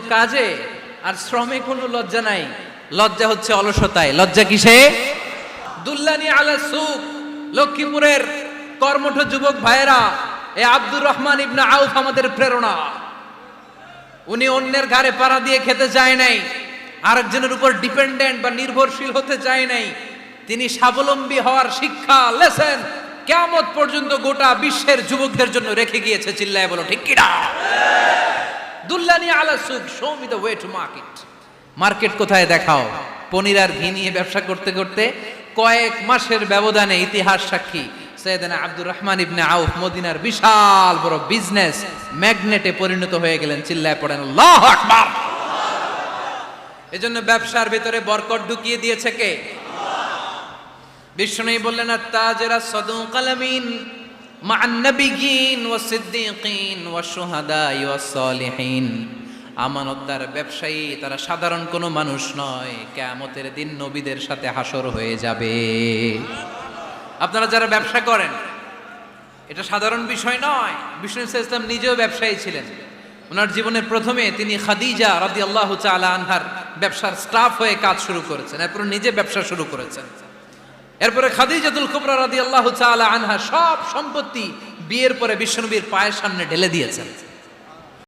কাজে আর শ্রমে কোনো লজ্জা নাই। লজ্জা হচ্ছে অলসতায়। লজ্জা কিসে? দুল্লানি আলা সুক লক্ষ্মীপুরের কর্মঠ যুবক ভাইয়েরা, এ আব্দুর রহমান ইবনে আউফ আমাদের প্রেরণা। উনি অন্যের ঘাড়ে পাড়া দিয়ে খেতে চায় নাই, আরেকজনের উপর ডিপেন্ডেন্ট বা নির্ভরশীল হতে চায় নাই। তিনি স্বাবলম্বী হওয়ার শিক্ষা, লেসেন কেমত পর্যন্ত গোটা বিশ্বের যুবকদের জন্য রেখে গিয়েছে, চিল্লায় বলো, ঠিক কিনা? দুল্লানি আলা সুক show me the way to market market কোথায় দেখাও? পনির আর ঘি নিয়ে ব্যবসা করতে করতে কয়েক মাসের ব্যবধানে ইতিহাস সাক্ষী। সৈয়দনা আব্দুর রহমান ইবনে আউফ, মদিনার বিশাল বড় বিজনেস ম্যাগনেটে পরিণত হয়ে গেলেন, চিল্লায় পড়েন, আল্লাহু আকবার! এজন্য ব্যবসার ভিতরে বরকত ঢুকিয়ে দিয়েছে কে? বিষ্ণু বললেন তাজেরা সদুক আলামিন সিদ্দিকিন ও সুহাদা ও সলিহিন। আমানতদার ব্যবসায়ী, তারা সাধারণ কোনো মানুষ নয়। কেয়ামতের দিন নবীদের সাথে হাসর হয়ে যাবে। আপনারা যারা ব্যবসা করেন, এটা সাধারণ বিষয় নয়। বিষ্ণু ইসলাম নিজেও ব্যবসায়ী ছিলেন। ওনার জীবনের প্রথমে তিনি খাদিজা রাদি আল্লাহ আনহার ব্যবসার স্টাফ হয়ে কাজ শুরু করেছেন। এরপর নিজে ব্যবসা শুরু করেছেন। এরপরে খাদিজাতুল কুবরা রাদি আল্লাহ আনহা সব সম্পত্তি বিয়ের পরে বিশ্বনবীর পায়ের সামনে ঢেলে দিয়েছেন।